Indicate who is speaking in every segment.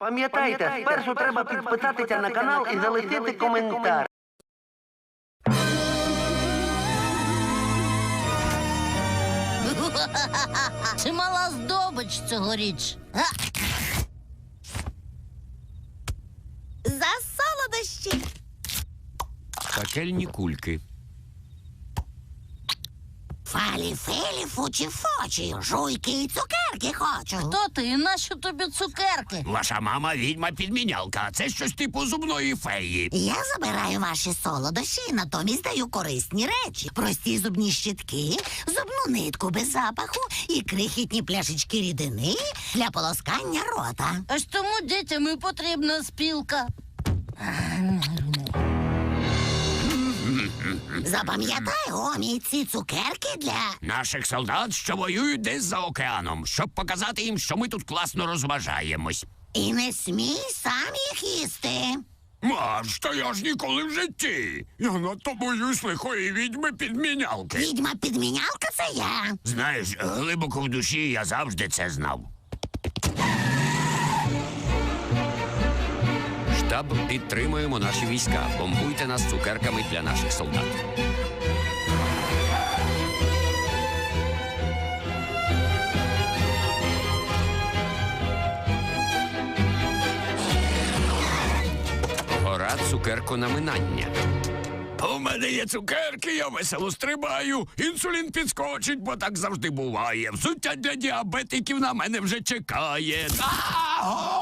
Speaker 1: Пам'ятайте, спершу треба підписатися на канал і залишити коментар.
Speaker 2: Чимала здобич цьогоріч. Га!
Speaker 3: За солодощі.
Speaker 4: Пекельні кульки.
Speaker 3: Фалі фелі фучі фочі, жуйки і цукерки хочу.
Speaker 2: Хто ти? І нащо тобі цукерки?
Speaker 4: Ваша мама відьма підмінялка, а це щось типу зубної феї.
Speaker 3: Я забираю ваші солодощі і натомість даю корисні речі. Прості зубні щітки, зубну нитку без запаху і крихітні пляшечки рідини для полоскання рота.
Speaker 2: Аж тому дітям і потрібна спілка.
Speaker 3: Запам'ятай, Омі, ці цукерки для.
Speaker 4: Наших солдат, що воюють десь за океаном, щоб показати їм, що ми тут класно розважаємось.
Speaker 3: І не смій сам їх їсти.
Speaker 4: Маш, та я ж ніколи в житті. Я надто боюсь лихої відьми підмінялки.
Speaker 3: Відьма підмінялка це я.
Speaker 4: Знаєш, глибоко в душі я завжди це знав. Штаб підтримуємо наші війська. Бомбуйте нас цукерками для наших солдат. Гора цукерконаминання. У мене є цукерки, я весело стрибаю. Інсулін підскочить, бо так завжди буває. Взуття для діабетиків на мене вже чекає. А,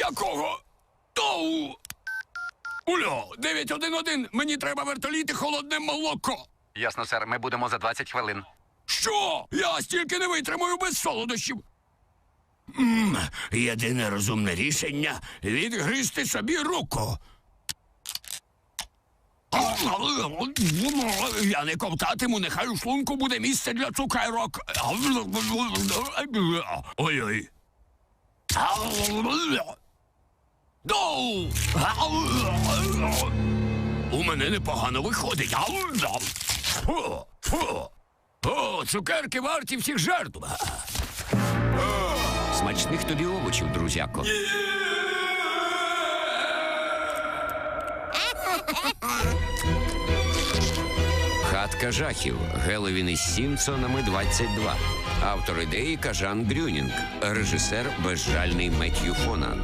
Speaker 4: Якого? Оу. Ульо, 911, мені треба вертоліт і холодне молоко.
Speaker 5: Ясно, сер, ми будемо за 20 хвилин.
Speaker 4: Що? Я стільки не витримаю без солодощів. М, єдине розумне рішення відгризти собі руку. Я не ковтатиму, нехай у шлунку буде місце для цукерок. Ой-ой. У мене непогано виходить. О, цукерки варті всіх жертв. Смачних тобі овочів, друзяко. Хатка жахів. Геловін із Сімпсонами 22. Автор ідеї Кажан Грюнінг. Режисер безжальний Меттью Фонан.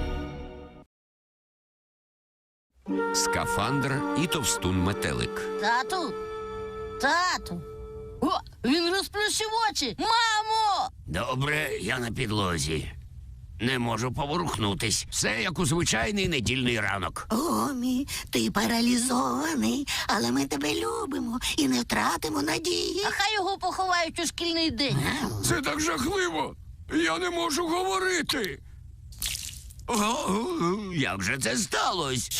Speaker 4: Скафандр і товстун метелик.
Speaker 2: Тату? Тату. О, він розплющив очі. Мамо!
Speaker 4: Добре, я на підлозі. Не можу поворухнутись. Все як у звичайний недільний ранок.
Speaker 3: Омі, ти паралізований, але ми тебе любимо і не втратимо надії.
Speaker 2: А хай його поховають у шкільний день.
Speaker 4: Це так жахливо. Я не можу говорити. О, як же це сталося?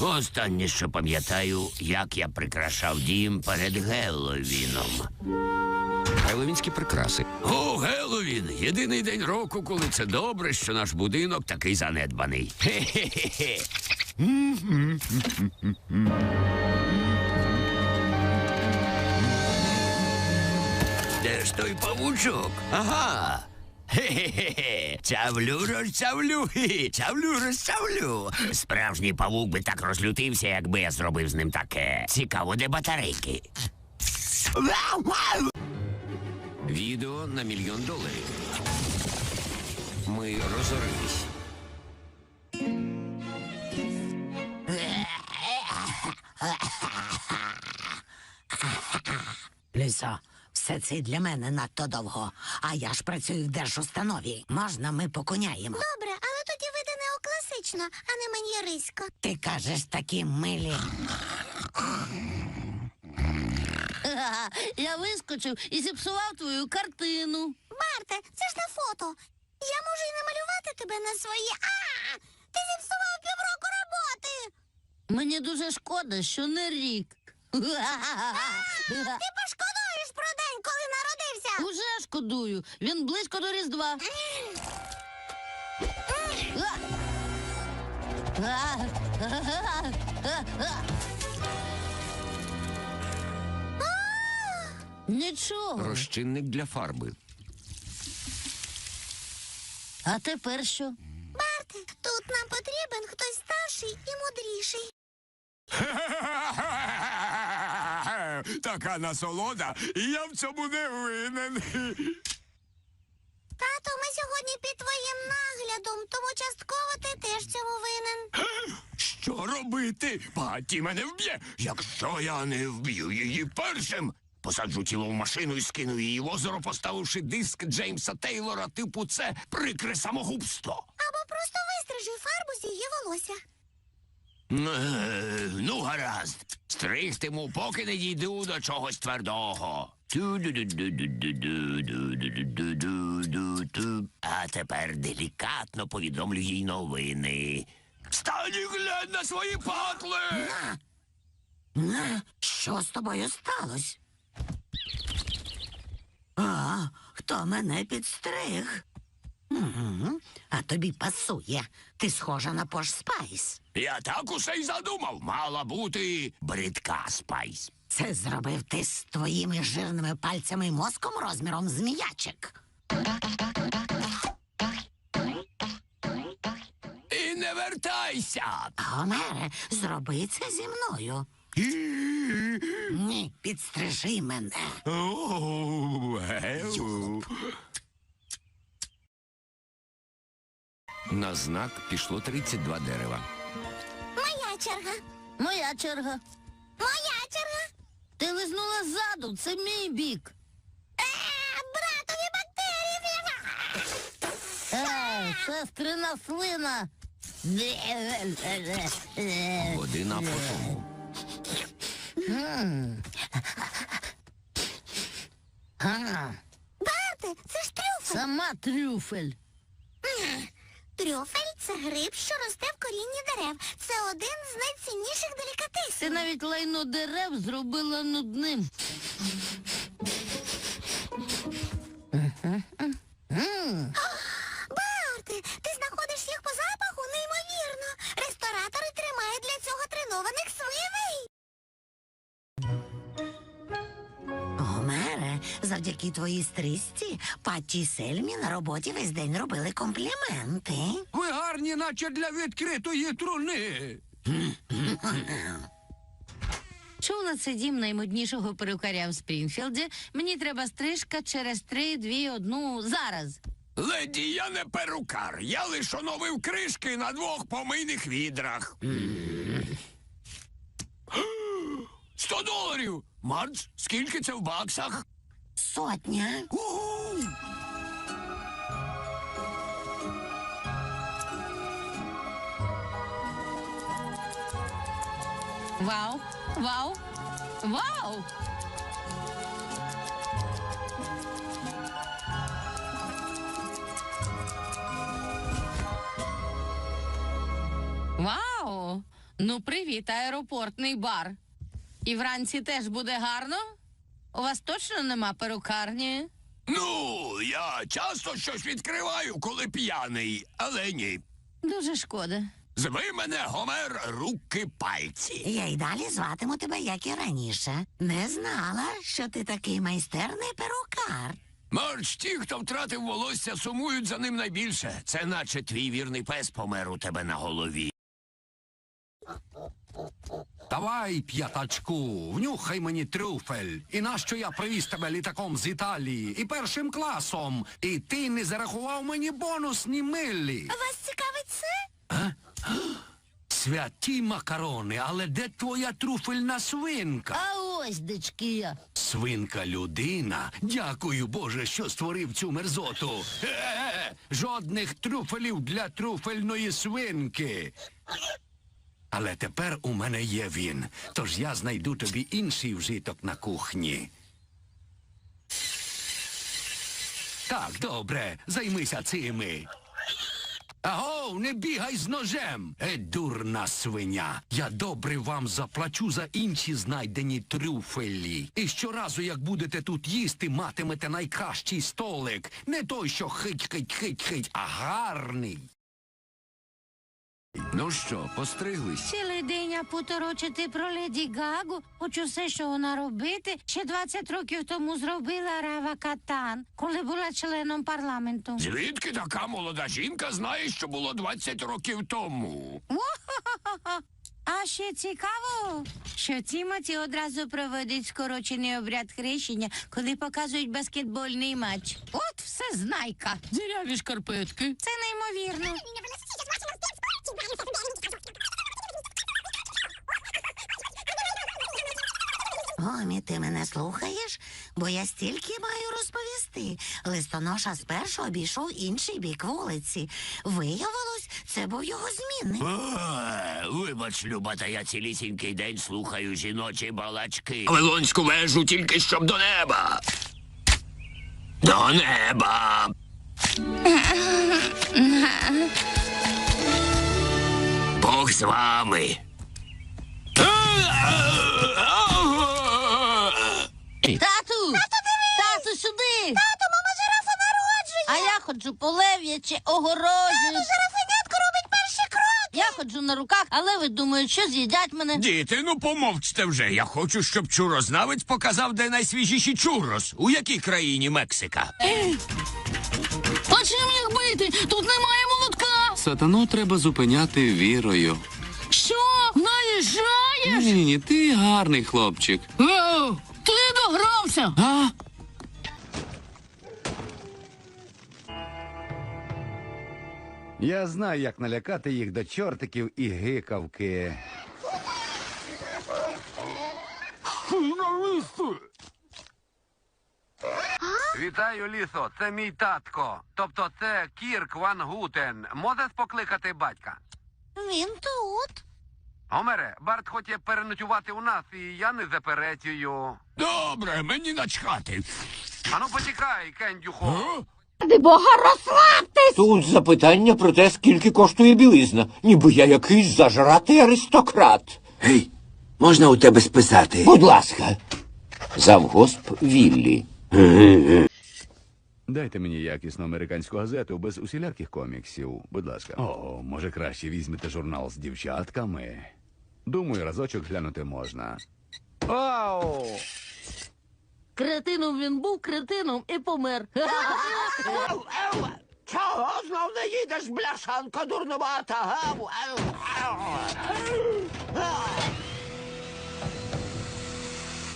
Speaker 4: Останнє, що пам'ятаю, як я прикрашав дім перед Геловіном. Геловінські прикраси. О, Геловін! Єдиний день року, коли це добре, що наш будинок такий занедбаний. Де ж той павучок? Ага. Хе-хе-хе. Чавлю, розчавлю, хе-хе. розчавлю. Справжній павук би так розлютився, якби я зробив з ним таке. Цікаво, де батарейки. Відео на мільйон доларів. Ми розорились.
Speaker 3: Лісо, все це для мене надто довго. А я ж працюю в держустанові. Можна ми покуняємо?
Speaker 6: Добре, але тоді види неокласично, а не маньєрисько.
Speaker 3: Ти кажеш такі милі.
Speaker 2: Ха-ха, Я вискочив і зіпсував твою картину.
Speaker 6: Марте, це ж не фото. Я можу і намалювати тебе на свої. А! Ти зіпсував півроку роботи.
Speaker 2: Мені дуже шкода, що не рік.
Speaker 6: Ти пошкодуєш про день, коли народився.
Speaker 2: Уже шкодую. Він близько до Різдва. Нічого.
Speaker 4: Розчинник для фарби.
Speaker 2: А тепер що?
Speaker 6: Барте, тут нам потрібен хтось старший і мудріший.
Speaker 4: Така насолода, і я в цьому не винен.
Speaker 6: Тато, ми сьогодні під твоїм наглядом, тому частково ти теж цьому винен.
Speaker 4: Що робити? Паті мене вб'є, якщо я не вб'ю її першим. Посаджу тіло в машину і скину її в озеро, поставивши диск Джеймса Тейлора, типу це прикре самогубство.
Speaker 6: Або просто вистрижу фарбу з її волосся.
Speaker 4: Е, ну, гаразд. Стригтиму, поки не дійду до чогось твердого. А тепер делікатно повідомлю їй новини. Стань і глянь на свої патли!
Speaker 3: На! На! Що з тобою сталося? А, хто мене підстриг? Угу. А тобі пасує. Ти схожа на Пош Спайс.
Speaker 4: Я так усе й задумав. Мала бути бридка спайс.
Speaker 3: Це зробив ти з твоїми жирними пальцями і мозком розміром з м'ячик.
Speaker 4: І не вертайся.
Speaker 3: Гомере, зроби це зі мною. Ні, підстрижи мене.
Speaker 4: На знак пішло 32 дерева.
Speaker 6: Моя черга.
Speaker 2: Моя черга.
Speaker 6: Моя черга.
Speaker 2: Ти лизнула ззаду, це мій бік.
Speaker 6: Е, братові бактерії.
Speaker 2: Ей, сестрина слина.
Speaker 4: Година по тому.
Speaker 2: А,
Speaker 6: Барте, це ж трюфель.
Speaker 2: Сама трюфель.
Speaker 6: Трюфель це гриб, що росте в корінні дерев. Це один з найцінніших
Speaker 2: Ти
Speaker 6: делікатесів.
Speaker 2: навіть лайно дерев зробила нудним.
Speaker 6: Барте,
Speaker 3: завдяки твоїй стрижці Патті і Сельмі на роботі весь день робили компліменти.
Speaker 4: Ви гарні, наче для відкритої труни.
Speaker 2: Чув на це дім наймоднішого перукаря в Спрінфілді. Мені треба стрижка через три, дві, одну зараз.
Speaker 4: Леді, я не перукар. Я лише оновив кришки на двох помийних відрах. Сто доларів! Мардж, скільки це в баксах?
Speaker 3: Сотня.
Speaker 2: Вау! Вау! Вау! Вау! Ну, привіт, аеропортний бар. І вранці теж буде гарно? У вас точно нема перукарні?
Speaker 4: Ну, я часто щось відкриваю, коли п'яний, але ні.
Speaker 2: Дуже шкода.
Speaker 4: Зви мене Гомер руки пальці.
Speaker 3: Я й далі зватиму тебе, як і раніше. Не знала, що ти такий майстерний перукар.
Speaker 4: Марч, ті, хто втратив волосся, сумують за ним найбільше. Це наче твій вірний пес помер у тебе на голові.
Speaker 7: Давай, п'ятачку, внюхай мені трюфель. І нащо я привіз тебе літаком з Італії і першим класом, і ти не зарахував мені бонусні милі.
Speaker 6: Вас цікавить це?
Speaker 7: Святі макарони, але де твоя трюфельна свинка?
Speaker 2: А ось дички я.
Speaker 7: Свинка людина. Дякую Боже, що створив цю мерзоту. Е-е-е, Жодних трюфелів для трюфельної свинки. Але тепер у мене є він, тож я знайду тобі інший вжиток на кухні. Так, добре, займися цими. Аго, не бігай з ножем. Е, дурна свиня. Я добре вам заплачу за інші знайдені трюфелі. І щоразу, як будете тут їсти, матимете найкращий столик. Не той, що хить-хить-хить-хить, а гарний.
Speaker 5: Ну що, постриглись?
Speaker 2: Цілий день я поторочити про леді Гагу. Хочу все, що вона робити. Ще 20 років тому зробила Рава Катан, коли була членом парламенту.
Speaker 4: Звідки така молода жінка знає, що було 20 років тому?
Speaker 2: А ще цікаво, що Тімоті одразу проводить скорочений обряд хрещення, коли показують баскетбольний матч. От все знайка. Діряві шкарпетки. Це неймовірно.
Speaker 3: Гомі, ти мене слухаєш? Бо я стільки маю розповісти. Листоноша спершу обійшов інший бік вулиці. Виявилось, це був його змінник.
Speaker 4: Е, Вибач, Люба, та я цілісінький день слухаю жіночі балачки. Вавилонську вежу тільки щоб до неба. До неба. Бог з вами.
Speaker 2: Тату! Тату, сюди! Тату, мама жирафа народжує! А я ходжу по лев'яче огорожі.
Speaker 6: Жирафенятко робить перші кроки.
Speaker 2: Я ходжу на руках, але ви думаєте, що з'їдять мене?
Speaker 4: Діти, ну помовчте вже. Я хочу, щоб чурознавець показав, де найсвіжіші чурос. У якій країні Мексика?
Speaker 2: А чим їх бити? Тут немає молотка.
Speaker 8: Сатану треба зупиняти вірою.
Speaker 2: Що? Наїжджаєш?
Speaker 8: Ні, ні, ні, ти гарний хлопчик.
Speaker 2: О, ти догрався.
Speaker 8: А?
Speaker 7: Я знаю, як налякати їх до чортиків і гикавки.
Speaker 1: Вітаю, лісо. Це мій татко. Тобто це Кірк Ван Гутен. Можеш покликати батька?
Speaker 6: Він тут.
Speaker 1: Гомере, Барт хоче переночувати у нас, і я не заперечую.
Speaker 4: Добре, мені начхати.
Speaker 1: Ану почекай, Кендюхо.
Speaker 9: Тут запитання про те, скільки коштує білизна, ніби я якийсь зажратий аристократ.
Speaker 10: Гей, можна у тебе списати?
Speaker 9: Будь ласка. Завгосп Віллі.
Speaker 7: Дайте мені якісну американську газету без усіляких коміксів, будь ласка. О, може краще візьмете журнал з дівчатками. Думаю, разочок глянути можна. Оу!
Speaker 2: Кретином він був кретином і помер.
Speaker 9: Чого знов не їдеш, бляшанка дурнувата?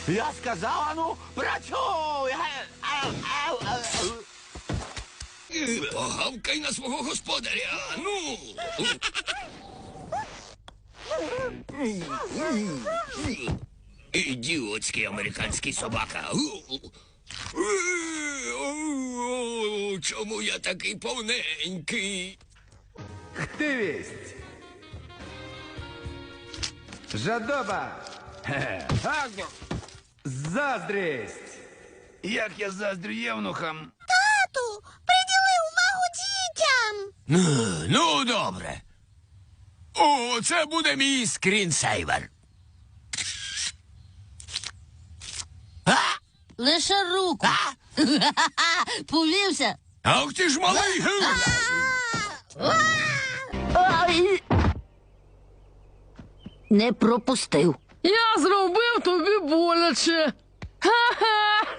Speaker 9: Я сказав, ану, працюй!
Speaker 4: Погавкай на свого господаря. Ну. Ідіотський американський собака. Чому я такий повненький?
Speaker 7: Хтивість! Жадоба! Заздрість! Як я заздрю євнухам!
Speaker 6: Тату, приділи увагу дітям.
Speaker 4: Ну, ну, добре. О, це буде мій скрінсейвер.
Speaker 2: Лише руку. Повівся.
Speaker 4: Ах ти ж малий.
Speaker 2: Не пропустив. Я зробив тобі боляче. Ха-ха.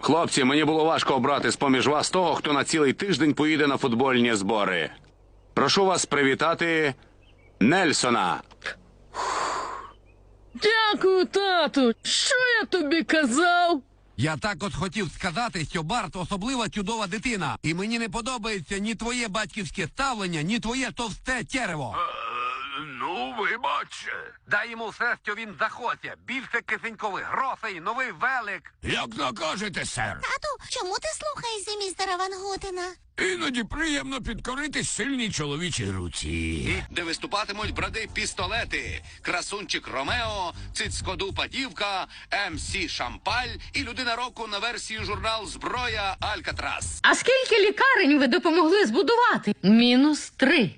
Speaker 8: Хлопці, мені було важко обрати з-поміж вас того, хто на цілий тиждень поїде на футбольні збори. Прошу вас привітати Нельсона.
Speaker 2: Дякую, тату. Що я тобі казав?
Speaker 5: Я так от хотів сказати, що Барт особлива чудова дитина. І мені не подобається ні твоє батьківське ставлення, ні твоє товсте терево.
Speaker 1: Ну, вибач. Дай йому все, що він захоче. Більше кисенькових грошей, новий велик.
Speaker 4: Як накажете, сер.
Speaker 6: Тату, чому ти слухаєшся містера Ван Гутена?
Speaker 4: Іноді приємно підкоритись сильній чоловічій руці.
Speaker 5: Де виступатимуть бради пістолети, красунчик Ромео, цицькодупа дівка, МС Шампаль і людина року на версію журнал Зброя Алькатрас.
Speaker 2: А скільки лікарень ви допомогли збудувати? Мінус три.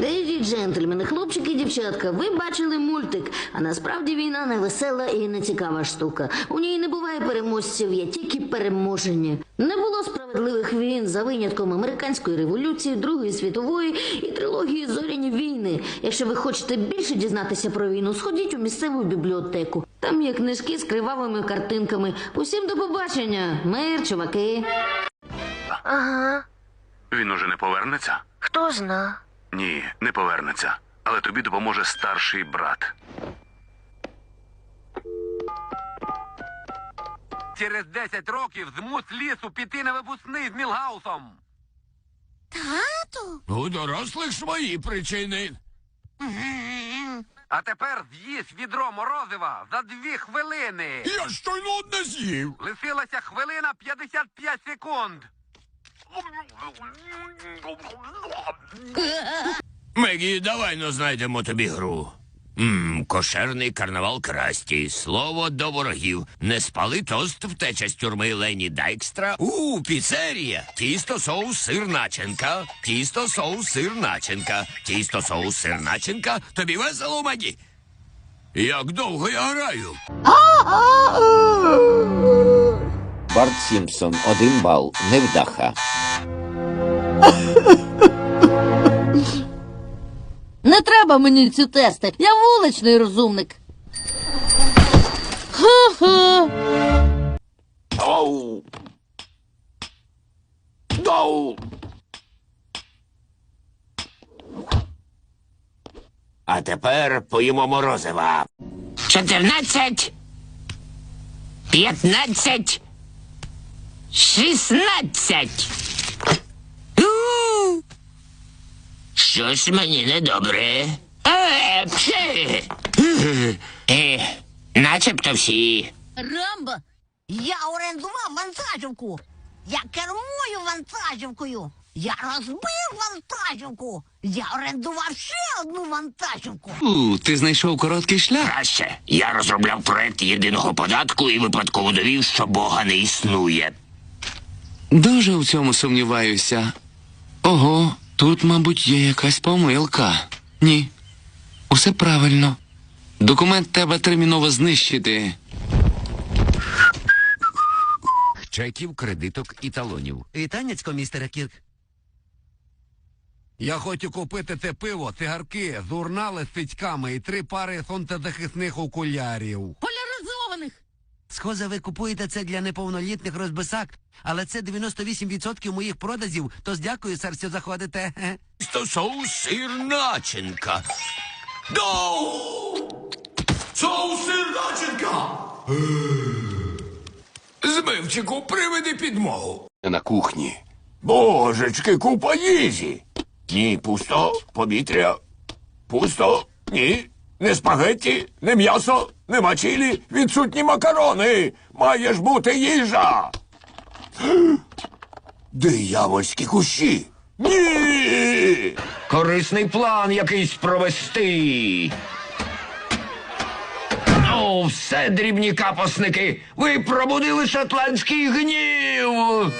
Speaker 2: Леді джентльмени, хлопчики і дівчатка, ви бачили мультик. А насправді війна не весела і не цікава штука. У ній не буває переможців, є тільки переможені. Не було справедливих війн за винятком американської революції, Другої світової і трилогії Зоряні війни. Якщо ви хочете більше дізнатися про війну, сходіть у місцеву бібліотеку. Там є книжки з кривавими картинками. Усім до побачення, мир, чуваки.
Speaker 3: Ага,
Speaker 11: Він уже не повернеться?
Speaker 3: хто зна.
Speaker 11: Ні, не повернеться. Але тобі допоможе старший брат.
Speaker 5: Через 10 років змус лісу піти на випускний з Мілгаусом.
Speaker 3: Тату?
Speaker 4: У дорослих свої причини.
Speaker 5: А тепер з'їсть відро морозива за дві хвилини.
Speaker 4: Я щойно одне з'їв.
Speaker 5: Лишилася хвилина 55 секунд.
Speaker 4: Мегі, давай ну знайдемо тобі гру. Мм, кошерний карнавал Красті. Слово до ворогів. Не спали тост втеча з тюрми Лені Дайкстра. У, піцерія. Тісто соус сир начинка. Тісто соус сир начинка. Тісто соус сир начинка. Тобі весело, Мегі? Як довго я граю?
Speaker 12: Барт Сімпсон, один бал, невдаха.
Speaker 2: Не треба мені ці тести. Я вуличний розумник. Ха-ха.
Speaker 13: Оу! Доу! А тепер поїмо морозива.
Speaker 14: Чотирнадцять. П'ятнадцять. Шістнадцять. Щось мені недобре. Е, пши. Е, начебто всі.
Speaker 3: Рамбо, я орендував вантажівку. Я кермую вантажівкою. Я розбив вантажівку. Я орендував ще одну вантажівку.
Speaker 8: У, ти знайшов короткий шлях?
Speaker 4: Краще. Я розробляв проект єдиного податку і випадково довів, що Бога не існує.
Speaker 8: Дуже в цьому сумніваюся. Ого, тут, мабуть, є якась помилка. Ні. Усе правильно. Документ треба терміново знищити.
Speaker 4: Чеків, кредиток і талонів.
Speaker 1: Вітанецько, містере Кірк.
Speaker 5: Я хочу купити те пиво, цигарки, журнали з цицьками і три пари сонцезахисних окулярів.
Speaker 1: Схоже, ви купуєте це для неповнолітніх розбисак, але це 98% моїх продажів, тож дякую, сер, що заходите.
Speaker 4: Тісто соус сир начинка. Доу! Соус сир начинка! Змивчику, приведи підмогу.
Speaker 13: На кухні.
Speaker 4: Божечки, купа їжі. Ні, пусто, повітря. Пусто, ні. Не спагетті, не м'ясо, нема чилі, відсутні макарони. Має ж бути їжа. Диявольські кущі. Ні. Корисний план якийсь провести. Ну, все, дрібні капосники. Ви пробудили шотландський гнів.